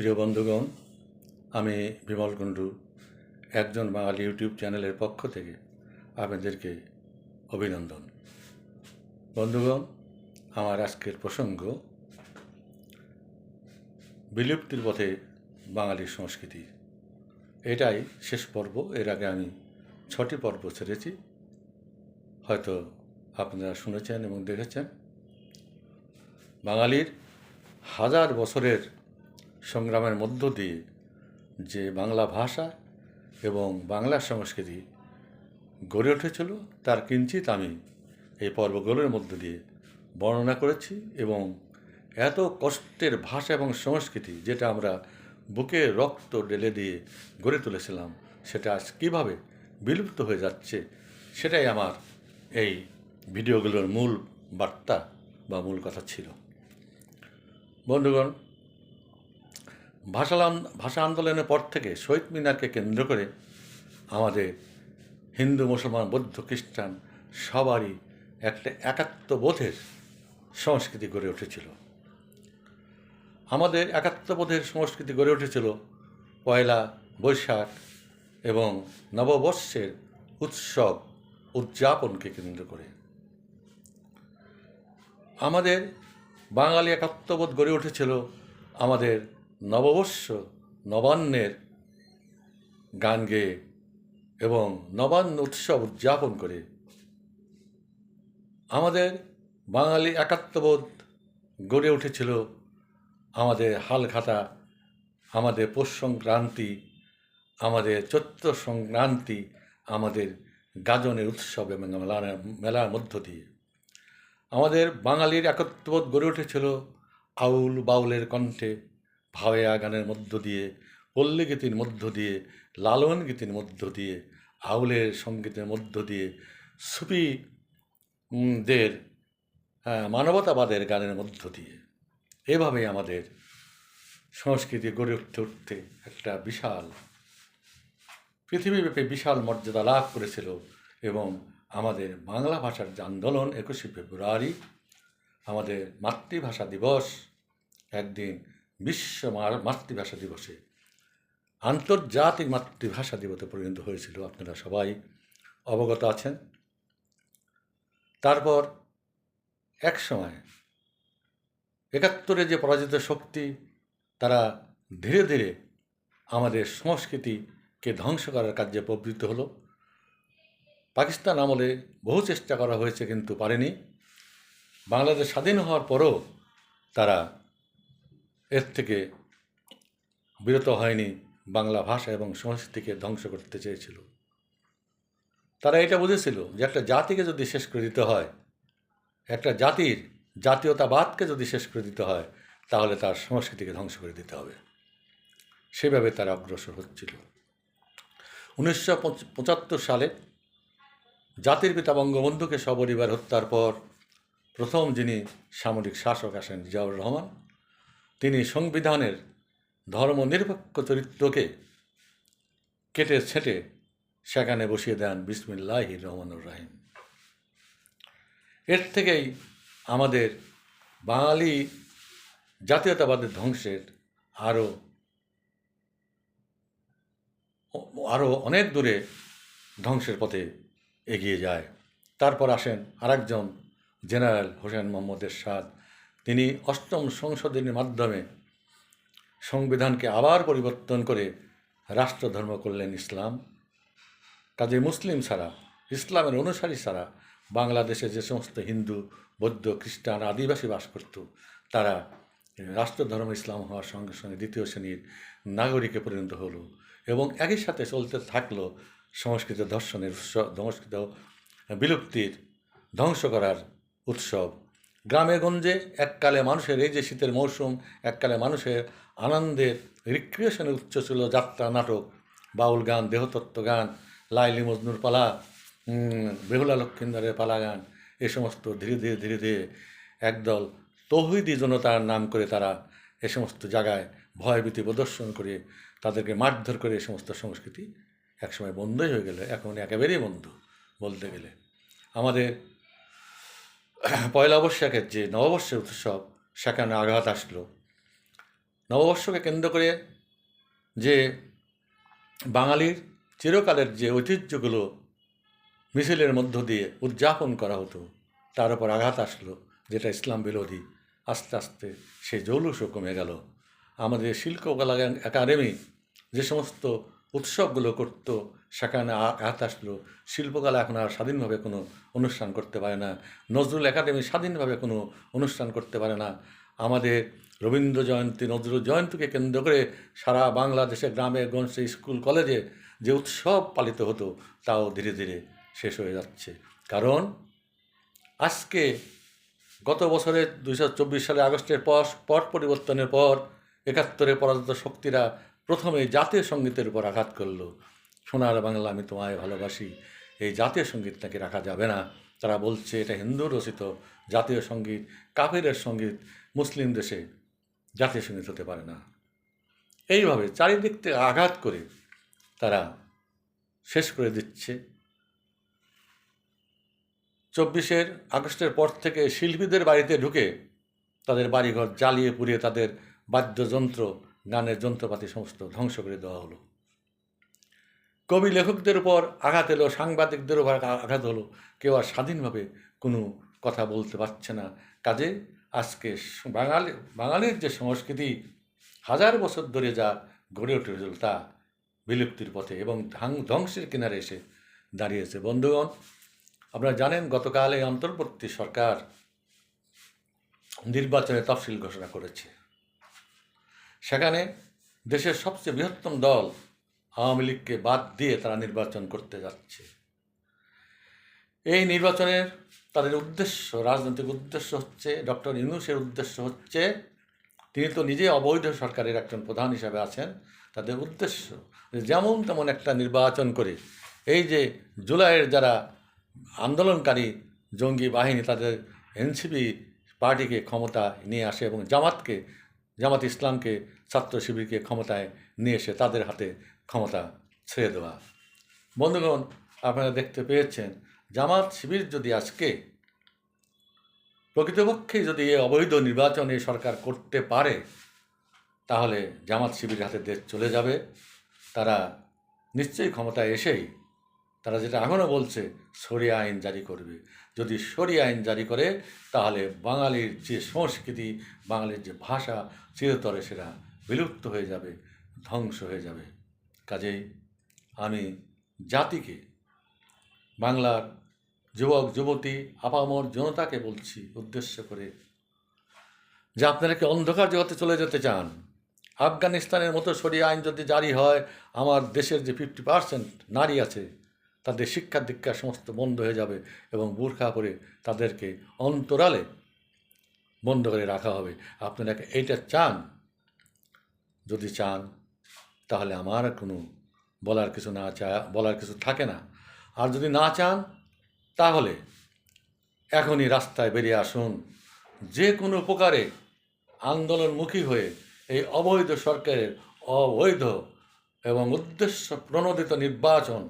প্রিয় বন্ধুগণ, আমি বিমল কুণ্ডু, একজন বাঙালি ইউটিউব চ্যানেলের পক্ষ থেকে আপনাদেরকে অভিনন্দন। বন্ধুগণ, আমার আজকের প্রসঙ্গ, বিলুপ্তির পথে বাঙালির সংস্কৃতি। এটাই শেষ পর্ব, এর আগে আমি ছটি পর্ব ছেড়েছি। হয়তো আপনারা শুনেছেন এবং দেখেছেন। বাঙালির হাজার বছরের সংগ্রামের মধ্য দিয়ে যে বাংলা ভাষা এবং বাংলা সংস্কৃতি গড়ে উঠেছিল, তার কিঞ্চিত আমি এই পর্বগুলোর মধ্য দিয়ে বর্ণনা করেছি এবং এত কষ্টের ভাষা এবং সংস্কৃতি যেটা আমরা বুকে রক্ত ঢেলে দিয়ে গড়ে তুলেছিলাম, সেটা আজ কীভাবে বিলুপ্ত হয়ে যাচ্ছে, সেটাই আমার এই ভিডিওগুলোর মূল বার্তা বা মূল কথা ছিল। বন্ধুগণ ভাষা ভাষা আন্দোলনের পর থেকে শহীদ মিনারকে কেন্দ্র করে আমাদের হিন্দু, মুসলমান, বৌদ্ধ, খ্রিস্টান সবারই একটা একাত্মবোধের সংস্কৃতি গড়ে উঠেছিল। আমাদের একাত্মবোধের সংস্কৃতি গড়ে উঠেছিল পয়লা বৈশাখ এবং নববর্ষের উৎসব উদযাপনকে কেন্দ্র করে। আমাদের বাঙালি একাত্মবোধ গড়ে উঠেছিল আমাদের নববর্ষ, নবান্নের গান গেয়ে এবং নবান্ন উৎসব উদযাপন করে। আমাদের বাঙালি একাত্মবোধ গড়ে উঠেছিল আমাদের হালখাতা, আমাদের পৌষ সংক্রান্তি আমাদের চৈত্র সংক্রান্তি আমাদের গাজনের উৎসব এবং মেলার মেলার মধ্য দিয়ে। আমাদের বাঙালির একত্রবোধ গড়ে উঠেছিল আউল বাউলের কণ্ঠে। ভাওয়া গানের মধ্য দিয়ে পল্লী গীতির মধ্য দিয়ে লালন গীতির মধ্য দিয়ে, আউলের সঙ্গীতের মধ্য দিয়ে সুফি দের মানবতাবাদের গানের মধ্য দিয়ে। এভাবেই আমাদের সংস্কৃতি গড়ে উঠতে উঠতে একটা বিশাল, পৃথিবীব্যাপী বিশাল মর্যাদা লাভ করেছিল এবং আমাদের বাংলা ভাষার যে আন্দোলন, একুশে ফেব্রুয়ারি, আমাদের মাতৃভাষা দিবস, একদিন বিশ্ব মাতৃভাষা দিবসে, আন্তর্জাতিক মাতৃভাষা দিবসে পরিণত হয়েছিল। আপনারা সবাই অবগত আছেন। তারপর এক সময় একাত্তরে যে পরাজিত শক্তি, তারা ধীরে ধীরে আমাদের সংস্কৃতিকে ধ্বংস করার কার্যে প্রবৃত্ত হলো। পাকিস্তান আমলে বহু চেষ্টা করা হয়েছে কিন্তু পারেনি। বাংলাদেশ স্বাধীন হওয়ার পরও তারা এর থেকে বিরত হয়নি বাংলা ভাষা এবং সংস্কৃতিকে ধ্বংস করতে চেয়েছিল। তারা এটা বুঝেছিল যে একটা জাতিকে যদি শেষ করে দিতে হয়, একটা জাতির জাতীয়তাবাদকে যদি শেষ করে দিতে হয়, তাহলে তার সংস্কৃতিকে ধ্বংস করে দিতে হবে। সেভাবে তারা অগ্রসর হচ্ছিল। উনিশশো পঁচাত্তর সালে জাতির পিতা বঙ্গবন্ধুকে সপরিবার হত্যার পর প্রথম যিনি সামরিক শাসক আসেন জিয়াউর রহমান তিনি সংবিধানের ধর্মনিরপেক্ষ চরিত্রকে কেটে ছেটে সেখানে বসিয়ে দেন বিসমিল্লাহ রহমানুর রাহিম। এর থেকেই আমাদের বাঙালি জাতীয়তাবাদের ধ্বংসের আরও আরও অনেক দূরে ধ্বংসের পথে এগিয়ে যায়। তারপর আসেন আরেকজন জেনারেল হোসেন মোহাম্মদ এরশাদ। তিনি অষ্টম সংশোধনীর মাধ্যমে সংবিধানকে আবার পরিবর্তন করে রাষ্ট্রধর্ম করলেন ইসলাম। কাজে মুসলিম ছাড়া, ইসলামের অনুসারী ছাড়া বাংলাদেশে যে সমস্ত হিন্দু, বৌদ্ধ, খ্রিস্টান, আদিবাসী বাস করত, তারা রাষ্ট্রধর্ম ইসলাম হওয়ার সঙ্গে সঙ্গে দ্বিতীয় শ্রেণির নাগরিকে পরিণত হলো এবং একই সাথে চলতে থাকল সংস্কৃত দর্শনের উৎসব, সংস্কৃত বিলুপ্তির ধ্বংস করার উৎসব। গ্রামে গঞ্জে এককালে মানুষের, এই যে শীতের মৌসুম, এককালে মানুষের আনন্দের রিক্রিয়েশনের উচ্চ ছিল যাত্রা, নাটক, বাউল গান, দেহতত্ত্ব গান, লাইলি মজনুর পালা বেহুলা লক্ষ্মীন্দরের পালা গান, এ সমস্ত ধীরে ধীরে ধীরে ধীরে একদল তৌহিদি জনতার নাম করে তারা এ সমস্ত জায়গায় ভয়ভীতি প্রদর্শন করে তাদেরকে মারধর করে এ সমস্ত সংস্কৃতি একসময় বন্ধই হয়ে গেল। এখন একেবারেই বন্ধ বলতে গেলে। আমাদের পয়লা বৈশাখের যে নববর্ষের উৎসব, সেখানে আঘাত আসলো। নববর্ষকে কেন্দ্র করে যে বাঙালির চিরকালের যে ঐতিহ্যগুলো মিছিলের মধ্য দিয়ে উদযাপন করা হতো, তার উপর আঘাত আসলো, যেটা ইসলাম বিরোধী। আস্তে আস্তে সে জৌলুসও কমে গেল। আমাদের শিল্পকলা একাডেমি যে সমস্ত উৎসবগুলো করত, সেখানে আঘাত আসলো। শিল্পকলা এখন আর স্বাধীনভাবে কোনো অনুষ্ঠান করতে পারে না। নজরুল একাডেমি স্বাধীনভাবে কোনো অনুষ্ঠান করতে পারে না। আমাদের রবীন্দ্র জয়ন্তী, নজরুল জয়ন্তীকে কেন্দ্র করে সারা বাংলাদেশে গ্রামে, গঞ্জে, স্কুল, কলেজে যে উৎসব পালিত হতো, তাও ধীরে ধীরে শেষ হয়ে যাচ্ছে। কারণ আজকে গত বছরের চব্বিশ সালে আগস্টের পর পট পরিবর্তনের পর একাত্তরে পরাজিত শক্তিরা প্রথমে জাতীয় সঙ্গীতের উপর আঘাত করল। সোনার বাংলা আমি তোমায় ভালোবাসি, এই জাতীয় সংগীত নাকি রাখা যাবে না। তারা বলছে, এটা হিন্দু রচিত জাতীয় সংগীত, কাফেরের সংগীত, মুসলিম দেশে জাতীয় সংগীত হতে পারে না। এইভাবে চারিদিক থেকে আঘাত করে তারা শেষ করে দিচ্ছে। চব্বিশের আগস্টের পর থেকে শিল্পীদের বাড়িতে ঢুকে তাদের বাড়িঘর জ্বালিয়ে পুড়িয়ে তাদের বাদ্যযন্ত্র গানের যন্ত্রপাতি সমস্ত ধ্বংস করে দেওয়া হলো। কবি লেখকদের উপর আঘাত এলো, সাংবাদিকদের উপর আঘাত হলো। কেউ আর স্বাধীনভাবে কোনো কথা বলতে পারছে না। কাজে আজকে বাঙালি বাঙালির যে সংস্কৃতি, হাজার বছর ধরে যা গড়ে উঠেছিল তা বিলুপ্তির পথে এবং ধাং ধ্বংসের কিনারে এসে দাঁড়িয়েছে। বন্ধুগণ, আপনারা জানেন, গতকাল এই অন্তর্বর্তী সরকার নির্বাচনে তফসিল ঘোষণা করেছে। সেখানে দেশের সবচেয়ে বৃহত্তম দল আওয়ামী লীগকে বাদ দিয়ে তারা নির্বাচন করতে যাচ্ছে। এই নির্বাচনের তাদের উদ্দেশ্য, রাজনৈতিক উদ্দেশ্য হচ্ছে, ডক্টর ইউনুসের উদ্দেশ্য হচ্ছে, তিনি তো নিজে অবৈধ সরকারের একজন প্রধান হিসাবে আছেন, তাদের উদ্দেশ্য যেমন তেমন একটা নির্বাচন করে, এই যে জুলাইয়ের যারা আন্দোলনকারী জঙ্গি বাহিনী তাদের এনসিপি পার্টিকে ক্ষমতা নিয়ে আসে এবং জামাতকে জামাত ইসলামকে, ছাত্র শিবিরকে ক্ষমতায় নিয়ে এসে তাদের হাতে ক্ষমতা ছেড়ে দেওয়া। বন্ধুগণ, আপনারা দেখতে পেয়েছেন, জামাত শিবির যদি আজকে প্রকৃতপক্ষে যদি এ অবৈধ নির্বাচনে সরকার করতে পারে, তাহলে জামাত শিবির হাতে দেশ চলে যাবে। তারা নিশ্চয়ই ক্ষমতায় এসেই তারা যেটা এখনও বলছে সরিয়া আইন জারি করবে। যদি সরিয়া আইন জারি করে, তাহলে বাঙালির যে সংস্কৃতি, বাঙালির যে ভাষা, চিরতরে সেটা বিলুপ্ত হয়ে যাবে, ধ্বংস হয়ে যাবে। কাজেই আমি জাতিকে, বাংলার যুবক, যুবতী, আপামর জনতাকে বলছি, উদ্দেশ্য করে, যে আপনারা কি অন্ধকার জগতে চলে যেতে চান? আফগানিস্তানের মতো সরিয়া আইন যদি জারি হয়, আমার দেশের যে ফিফটি পার্সেন্ট নারী আছে তাদের শিক্ষা দীক্ষা সমস্ত বন্ধ হয়ে যাবে এবং বোরখা করে তাদেরকে অন্তরালে বন্ধ করে রাখা হবে। আপনারা এইটা চান? যদি চান, তাহলে আমার কোনো বলার কিছু না চা, বলার কিছু থাকে না। আর যদি না চান, তাহলে এখনই রাস্তায় বেরিয়ে আসুন। যে কোনো প্রকারে আন্দোলনমুখী হয়ে এই অবৈধ সরকারের অবৈধ এবং উদ্দেশ্য প্রণোদিত নির্বাচন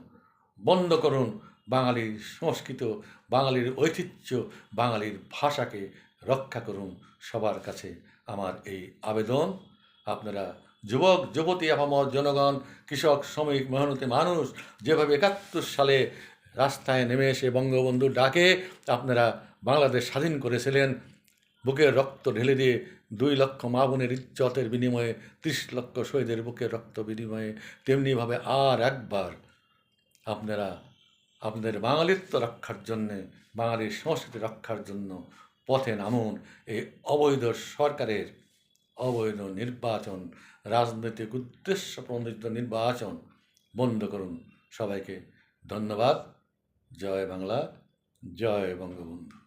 বন্ধ করুন বাঙালির সংস্কৃত, বাঙালির ঐতিহ্য, বাঙালির ভাষাকে রক্ষা করুন সবার কাছে আমার এই আবেদন। আপনারা যুবক, যুবতী, আপামর জনগণ, কৃষক, শ্রমিক, মেহনতি মানুষ, যেভাবে একাত্তর সালে রাস্তায় নেমে এসে বঙ্গবন্ধু ডাকে, আপনারা বাংলাদেশ স্বাধীন করেছিলেন। বুকের রক্ত ঢেলে দিয়ে দুই লক্ষ মা বোনের ইজ্জতের বিনিময়ে, ত্রিশ লক্ষ শহীদের বুকের রক্ত বিনিময়ে, তেমনিভাবে আর একবার আপনারা, আপনাদের বাঙালিত্ব রক্ষার জন্যে বাঙালির সংস্কৃতি রক্ষার জন্য পথে নামুন। এই অবৈধ সরকারের অবৈধ নির্বাচন, রাজনৈতিক উদ্দেশ্য প্রণোদিত নির্বাচন বন্ধ করুন। সবাইকে ধন্যবাদ। জয় বাংলা, জয় বঙ্গবন্ধু।